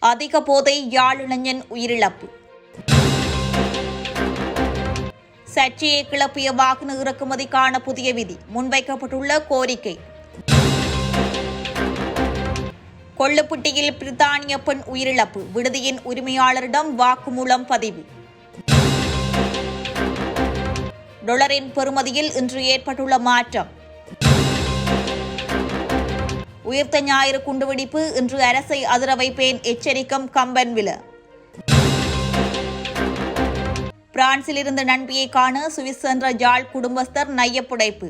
அதிக போதை யாழ் இளைஞன் உயிரிழப்பு. சர்ச்சையை கிளப்பிய வாகன இறக்குமதிக்கான புதிய விதி முன்வைக்கப்பட்டுள்ள கோரிக்கை. கொள்ளுப்பட்டியில் பிரித்தானிய பெண் உயிரிழப்பு விடுதியின் உரிமையாளரிடம் வாக்குமூலம் பதிவு. டொலரின் பெறுமதியில் இன்று ஏற்பட்டுள்ள மாற்றம். உயிர்த்த ஞாயிறு குண்டுவெடிப்பு இன்று அரசை அதிர வைப்பேன் எச்சரிக்கும் பிரான்சில் இருந்த நண்பியை காண சுவிஸ் சென்ற ஜாழ் குடும்பஸ்தர் நையப்புடைப்பு.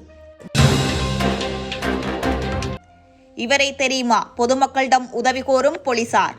இவரை தெரியுமா? பொதுமக்களிடம் உதவி கோரும் போலீசார்.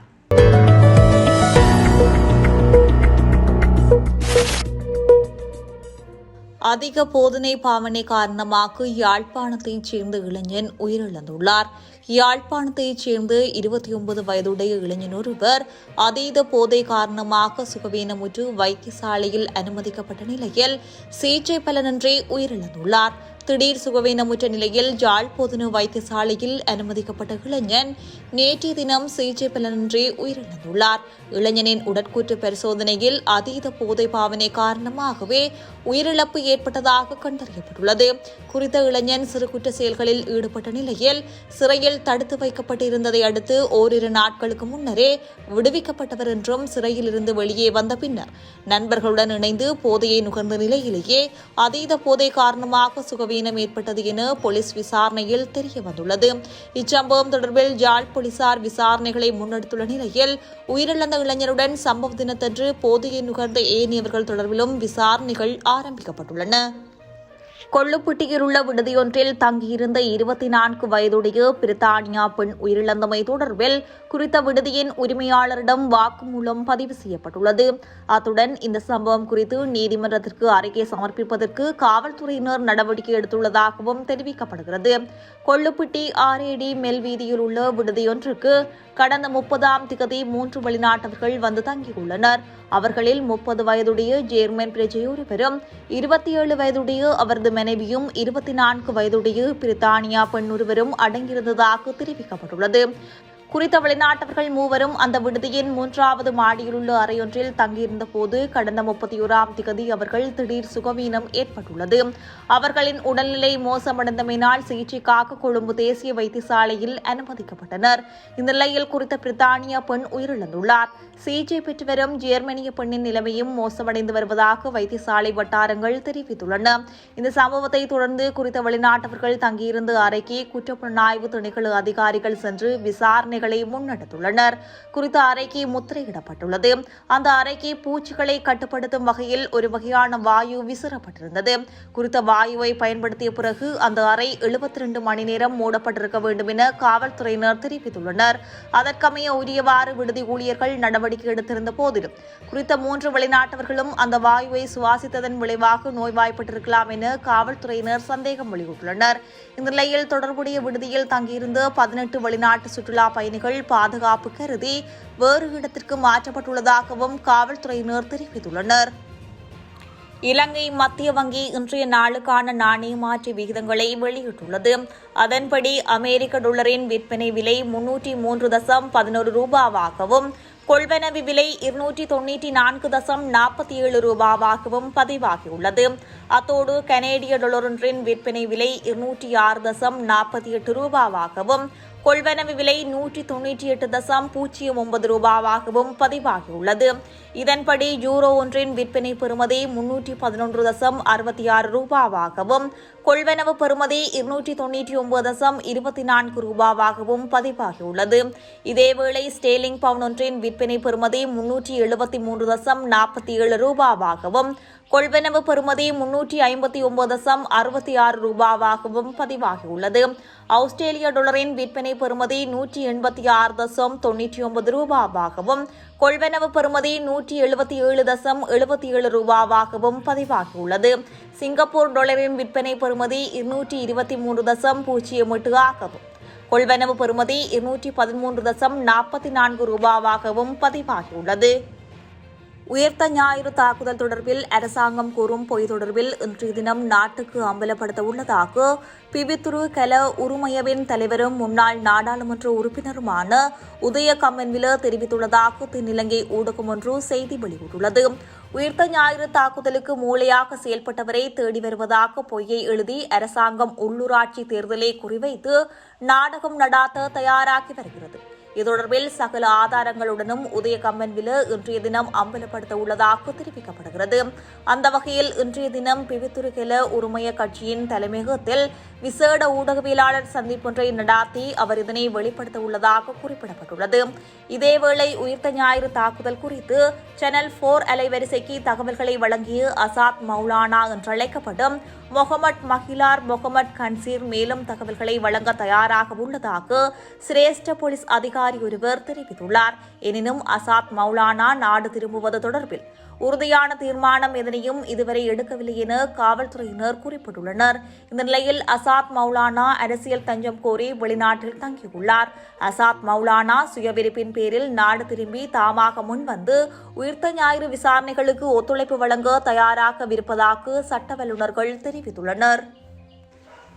அதிக போதனை பாவனை காரணமாக யாழ்ப்பாணத்தைச் சேர்ந்த இளைஞன் உயிரிழந்துள்ளார். யாழ்ப்பாணத்தைச் சேர்ந்த இருபத்தி ஒன்பது வயதுடைய இளைஞன் ஒருவர் அதீத போதை காரணமாக சுகவீனமுற்று வைத்தியசாலையில் அனுமதிக்கப்பட்ட நிலையில் சிகிச்சை பலனின்றி உயிரிழந்துள்ளார். திடீர் சுகவீனமுற்ற நிலையில் ஜாழ்போதனு வைத்தியசாலையில் அனுமதிக்கப்பட்ட இளைஞன் நேற்றைய தினம் சிகிச்சை பலனின்றி உயிரிழந்துள்ளார். இளைஞனின் உடற்கூற்று பரிசோதனையில் அதீத போதை பாவனை காரணமாகவே உயிரிழப்பு ஏற்பட்டதாக கண்டறியப்பட்டுள்ளது. குறித்த இளைஞன் சிறு குற்ற செயல்களில் ஈடுபட்ட நிலையில் சிறையில் தடுத்து வைக்கப்பட்டிருந்ததை அடுத்து ஓரிரு நாட்களுக்கு முன்னரே விடுவிக்கப்பட்டவர் என்றும் சிறையில் இருந்து வெளியே வந்த பின்னர் நண்பர்களுடன் இணைந்து போதையை நுகர்ந்த நிலையிலேயே அதீத போதை காரணமாக சுகவீனம் ஏற்பட்டது என போலீஸ் விசாரணையில் தெரிய வந்துள்ளது இச்சம்பவம் தொடர்பில் ஜாழ் போலீசார் விசாரணைகளை முன்னெடுத்துள்ள நிலையில் உயிரிழந்த இளைஞருடன் சம்பவ தினத்தன்று போதையை நுகர்ந்த ஏனியவர்கள் தொடர்பிலும் விசாரணைகள் ஆரம்பிக்கப்பட்டுள்ளன. கொள்ளுப்பட்டியில் உள்ள விடுதியொன்றில் தங்கியிருந்த இருபத்தி நான்கு வயதுடைய பிரித்தானியா பெண் உயிரிழந்தமை தொடர்பில் குறித்த விடுதியின் உரிமையாளரிடம் வாக்குமூலம் பதிவு செய்யப்பட்டுள்ளது. அத்துடன் இந்த சம்பவம் குறித்து நீதிமன்றத்திற்கு அறிக்கை சமர்ப்பிப்பதற்கு காவல்துறையினர் நடவடிக்கை எடுத்துள்ளதாகவும் தெரிவிக்கப்படுகிறது. கொள்ளுப்பட்டி ஆர்ஏடி மெல் வீதியில் உள்ள விடுதியொன்றுக்கு கடந்த முப்பதாம் திகதி மூன்று வெளிநாட்டவர்கள் வந்து தங்கியுள்ளனர். அவர்களில் முப்பது வயதுடைய ஜேர்மன் பிரஜை பெறும் இருபத்தி ஏழு வயதுடைய அவரது மனைவியும் இருபத்தி நான்கு வயதுடைய பிரித்தானியா பெண் ஒருவரும் அடங்கியிருந்ததாக தெரிவிக்கப்பட்டுள்ளது. குறித்த வெளிநாட்டவர்கள் மூவரும் அந்த விடுதியின் மூன்றாவது மாடியில் உள்ள அறையொன்றில் தங்கியிருந்த போது கடந்த முப்பத்தி ஓராம் திகதி அவர்கள் திடீர் சுகவீனம் ஏற்பட்டுள்ளது. அவர்களின் உடல்நிலை மோசமடைந்தமையினால் சிகிச்சைக்காக கொழும்பு தேசிய வைத்தியசாலையில் அனுமதிக்கப்பட்டனர். இந்த நிலையில் குறித்த பிரித்தானிய பெண் உயிரிழந்துள்ளார். சிகிச்சை பெற்று வரும் ஜெர்மனிய பெண்ணின் நிலைமையும் மோசமடைந்து வருவதாக வைத்தியசாலை வட்டாரங்கள் தெரிவித்துள்ளன. இந்த சம்பவத்தை தொடர்ந்து குறித்த வெளிநாட்டவர்கள் தங்கியிருந்த அறைக்கு குற்றப்புலனாய்வு திணைக்கள அதிகாரிகள் சென்று விசாரணை பணிகளை முன்னெடுத்துள்ளனர். குறித்த அறைக்கு முத்திரையிடப்பட்டுள்ளது. அந்த அறைக்கு பூச்சிகளை கட்டுப்படுத்தும் வகையில் ஒரு வகையான வாயு விசிறப்பட்டிருந்தது. குறித்த வாயுவை பயன்படுத்திய பிறகு அந்த அறை எழுபத்தி ரெண்டு மணி நேரம் மூடப்பட்டிருக்க வேண்டும் என காவல்துறையினர் தெரிவித்துள்ளனர். அதற்கமைய உரியவாறு விடுதி ஊழியர்கள் நடவடிக்கை எடுத்திருந்த போதிலும் குறித்த மூன்று வெளிநாட்டவர்களும் அந்த வாயுவை சுவாசித்ததன் விளைவாக நோய்வாய்ப்பட்டிருக்கலாம் என காவல்துறையினர் சந்தேகம் வெளியிட்டுள்ளனர். இந்த நிலையில் தொடர்புடைய விடுதியில் தங்கியிருந்த பதினெட்டு வெளிநாட்டு சுற்றுலா பயணிகள் பாதுகாப்பு கருதி வேறு இடத்திற்கு மாற்றப்பட்டுள்ளதாகவும் காவல்துறையினர் தெரிவித்துள்ளனர். இலங்கை மத்திய வங்கி இன்றைய நாளுக்கான நாணய மாற்று விகிதங்களை வெளியிட்டுள்ளது. அதன்படி அமெரிக்க டாலரின் விற்பனை விலை முன்னூற்றி மூன்று தசம் பதினோரு ரூபாவாகவும் கொள்வனவு விலை இருநூற்றி தொன்னூற்றி நான்கு தசம் நாற்பத்தி ஏழு ரூபாவாகவும் பதிவாகியுள்ளது. அத்தோடு கனேடிய டொலரொன்றின் விற்பனை விலை இருநூற்றி ஆறு தசம் நாற்பத்தி எட்டு ரூபாவாகவும் கொள்வனவு விலை நூற்றி தொன்னூற்றி எட்டு தசம் பூஜ்ஜியம் ஒன்பது ரூபாவாகவும் பதிவாகியுள்ளது. இதன்படி யூரோ ஒன்றின் விற்பனை பெறுமதி முன்னூற்றி பதினொன்று தசம் அறுபத்தி ஆறு ரூபாவாகவும் கொள்வனவு பெறுமதி இருநூற்றி தொன்னூற்றி ஒன்பது தசம் இருபத்தி நான்கு ரூபாவாகவும் பதிவாகியுள்ளது. இதேவேளை ஸ்டேலிங் பவுன் ஒன்றின் விற்பனை பெறுமதி முன்னூற்றி எழுபத்தி மூன்று தசம் நாற்பத்தி ஏழு ரூபாவாகவும் கொள்வனவு பெறுமதி முன்னூற்றி ஐம்பத்தி ஒன்பது தசம் அறுபத்தி ஆறு ரூபாவாகவும் பதிவாகியுள்ளது. ஆஸ்திரேலிய டாலரின் விற்பனை பெறுமதி நூற்றி எண்பத்தி ஆறு தசம் தொன்னூற்றி ஒன்பது ரூபாவாகவும் கொள்வனவு பெறுமதி நூற்றி எழுபத்தி ஏழு தசம் எழுபத்தி ஏழு ரூபாவாகவும் பதிவாகியுள்ளது. சிங்கப்பூர் டாலரின் விற்பனை பெறுமதி இருநூற்றி இருபத்தி மூன்று தசம் பூஜ்ஜியம் எட்டு ஆகவும் கொள்வனவு பெறுமதி இருநூற்றி பதிமூன்று தசம் நாற்பத்தி நான்கு ரூபாவாகவும் பதிவாகியுள்ளது. உயிர்த்த ஞாயிறு தாக்குதல் தொடர்பில் அரசாங்கம் கூறும் பொய் தொடர்பில் இன்றைய தினம் நாட்டுக்கு அம்பலப்படுத்த உள்ளதாக பிபித்துரு கல உருமயவின் தலைவரும் முன்னாள் நாடாளுமன்ற உறுப்பினருமான உதய கம்மன்வில தெரிவித்துள்ளதாக தென்னிலங்கை ஊடகம் ஒன்று செய்தி வெளியிட்டுள்ளது. உயிர்த்த ஞாயிறு தாக்குதலுக்கு மூளையாக செயல்பட்டவரை தேடி வருவதாக பொய்யை எழுதி அரசாங்கம் உள்ளூராட்சி தேர்தலை குறிவைத்து நாடகம் நடாத்த தயாராகி வருகிறது. இது தொடர்பில் சகல ஆதாரங்களுடனும் உதய கம்மன்வில இன்றைய தினம் அம்பலப்படுத்த உள்ளதாக தெரிவிக்கப்படுகிறது. அந்த வகையில் இன்றைய தினம் பிவித்துருகெல உரிமைய கட்சியின் தலைமையகத்தில் விசேட ஊடகவியலாளர் சந்திப்பொன்றை நடாத்தி அவர் இதனை வெளிப்படுத்த உள்ளதாக குறிப்பிடப்பட்டுள்ளது. இதேவேளை உயிர்த்த ஞாயிறு தாக்குதல் குறித்து சேனல் போர் அலைவரிசைக்கு தகவல்களை வழங்கிய அசாத் மௌலானா என்றழைக்கப்படும் மொஹமட் மஹிலார் மொஹமட் கன்சீர் மேலும் தகவல்களை வழங்க தயாராக உள்ளதாக சிரேஷ்ட போலீஸ் அதிகாரி ஒருவர் தெரிவித்துள்ளார். எனினும் அசாத் மௌலானா நாடு திரும்புவது தொடர்பில் உறுதியான தீர்மானம் எதனையும் இதுவரை எடுக்கவில்லை என காவல்துறையினர் குறிப்பிட்டுள்ளனர். இந்த நிலையில் அசாத் மௌலானா அரசியல் தஞ்சம் கோரி வெளிநாட்டில் தங்கியுள்ளார். அசாத் மௌலானா சுயவிருப்பின் பேரில் நாடு திரும்பி தாமாக முன்வந்து உயிர்த்த ஞாயிறு விசாரணைகளுக்கு ஒத்துழைப்பு வழங்க தயாராகவிருப்பதாக சட்ட வல்லுநர்கள் தெரிவித்துள்ளனர்.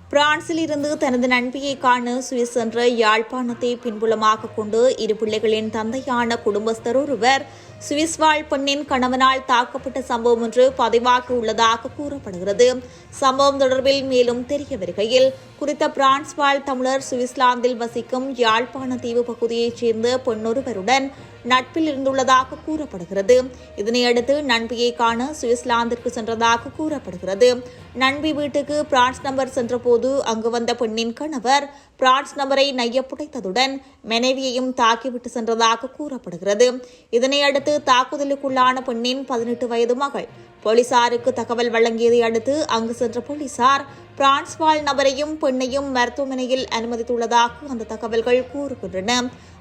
பிரான்சில் இருந்து தனது நண்பியை காண சுவிஸ் என்ற யாழ்ப்பாணத்தை பின்புலமாக கொண்டு இரு பிள்ளைகளின் தந்தையான குடும்பஸ்தர் ஒருவர் சுவிஸ் வாழ் பெண்ணின் கணவனால் தாக்கப்பட்ட சம்பவம் ஒன்று பதிவாக உள்ளதாக கூறப்படுகிறது. சம்பவம் தொடர்பில் மேலும் தெரிய வருகையில் குறித்த பிரான்ஸ் வாழ் தமிழர் சுவிட்சர்லாந்தில் வசிக்கும் யாழ்ப்பாண தீவு பகுதியைச் சேர்ந்த பெண்ணொருவருடன் நட்பில் இருந்துள்ளதாக கூறப்படுகிறது. இதனையடுத்து நண்பியை காண சுவிட்சர்லாந்திற்கு சென்றதாக கூறப்படுகிறது. நண்பி வீட்டுக்கு பிரான்ஸ் நம்பர் சென்றபோது அங்கு வந்த பெண்ணின் கணவர் பிரான்ஸ் நம்பரை நையப்புடைத்ததுடன் மனைவியையும் தாக்கிவிட்டு சென்றதாக கூறப்படுகிறது. இதனையடுத்து தாக்குதலுக்குள்ளான பெண்ணின் பதினெட்டு வயது மகள் போலீசாருக்கு தகவல் வழங்கியதை அடுத்து அங்கு சென்ற போலீசார் பிரான்ஸ் வாழ் நபரையும் பெண்ணையும் மருத்துவமனையில் அனுமதித்துள்ளதாக அந்த தகவல்கள் கூறுகின்றன.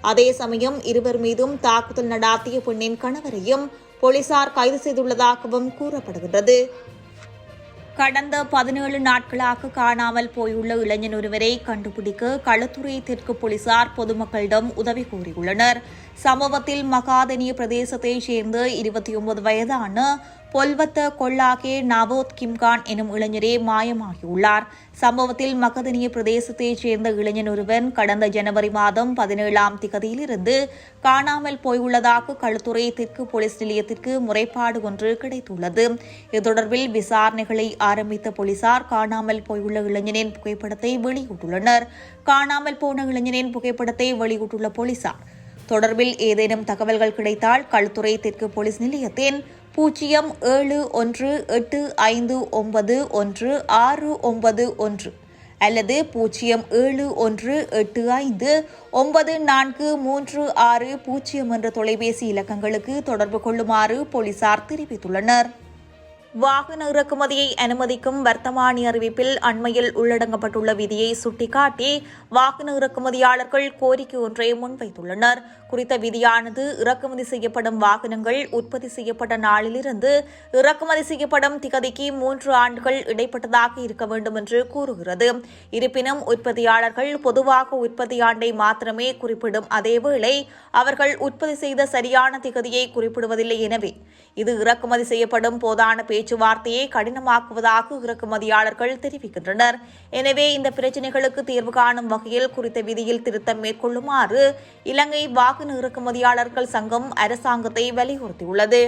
அதே சமயம் இருவர் மீதும் தாக்குதல் நடாத்திய பெண்ணின் கணவரையும் போலீசார் கைது செய்துள்ளதாகவும் கூறப்படுகின்றது. கடந்த பதினேழு நாட்களாக காணாமல் போயுள்ள இளைஞன் ஒருவரை கண்டுபிடிக்க களுத்துறை தெற்கு போலீசார் பொதுமக்களிடம் உதவி கோரியுள்ளனர். சம்பவத்தில் மகாதனிய பிரதேசத்தைச் சேர்ந்த இருபத்தி ஒன்பது வயதான பொல்வத்த கொள்ளாகே நவோத் கிம்கான் எனும் இளைஞரே மாயமாகியுள்ளார். சம்பவத்தில் மகதனிய பிரதேசத்தைச் சேர்ந்த இளைஞன் ஒருவன் கடந்த ஜனவரி மாதம் பதினேழாம் திகதியிலிருந்து காணாமல் போயுள்ளதாக களுத்துறை தெற்கு போலீஸ் நிலையத்திற்கு முறைப்பாடு ஒன்று கிடைத்துள்ளது. இது தொடர்பில் விசாரணைகளை ஆரம்பித்த போலீசார் காணாமல் போயுள்ள இளைஞனின் புகைப்படத்தை வெளியிட்டுள்ளனர். காணாமல் போன இளைஞனின் புகைப்படத்தை வெளியிட்டுள்ள போலீசார் தொடர்பில் ஏதேனும் தகவல்கள் கிடைத்தால் களுத்துறை தெற்கு போலீஸ் நிலையத்தின் பூஜ்ஜியம் ஏழு ஒன்று எட்டு ஐந்து ஒன்பது ஒன்று ஆறு ஒன்பது ஒன்று அல்லது பூஜ்ஜியம் ஏழு ஒன்று எட்டு ஐந்து ஒன்பது நான்கு மூன்று ஆறு பூஜ்ஜியம் என்ற தொலைபேசி இலக்கங்களுக்கு தொடர்பு கொள்ளுமாறு போலீசார் தெரிவித்துள்ளனர். வாகன இறக்குமதியை அனுமதிக்கும் வர்த்தமானி அறிவிப்பில் அண்மையில் உள்ளடங்கப்பட்டுள்ள விதியை சுட்டிக்காட்டி வாகன இறக்குமதியாளர்கள் கோரிக்கை ஒன்றை முன்வைத்துள்ளனர். குறித்த விதியானது இறக்குமதி செய்யப்படும் வாகனங்கள் உற்பத்தி செய்யப்பட்ட நாளிலிருந்து இறக்குமதி செய்யப்படும் திகதிக்கு மூன்று ஆண்டுகள் இடைப்பட்டதாக இருக்க வேண்டும் என்று கூறுகிறது. இருப்பினும் உற்பத்தியாளர்கள் பொதுவாக உற்பத்தி ஆண்டை மாத்திரமே குறிப்பிடும் அதேவேளை அவர்கள் உற்பத்தி செய்த சரியான திகதியை குறிப்பிடுவதில்லை எனவே. இது இறக்குமதி செய்யப்படும் போதான பேச்சுவார்த்தையை கடினமாக்குவதாக இறக்குமதியாளர்கள் தெரிவிக்கின்றனர். எனவே இந்த பிரச்சினைகளுக்கு தீர்வு காணும் வகையில் குறித்த விதியில் திருத்தம் மேற்கொள்ளுமாறு இலங்கை வாகன இறக்குமதியாளர்கள் சங்கம் அரசாங்கத்தை வலியுறுத்தியுள்ளது.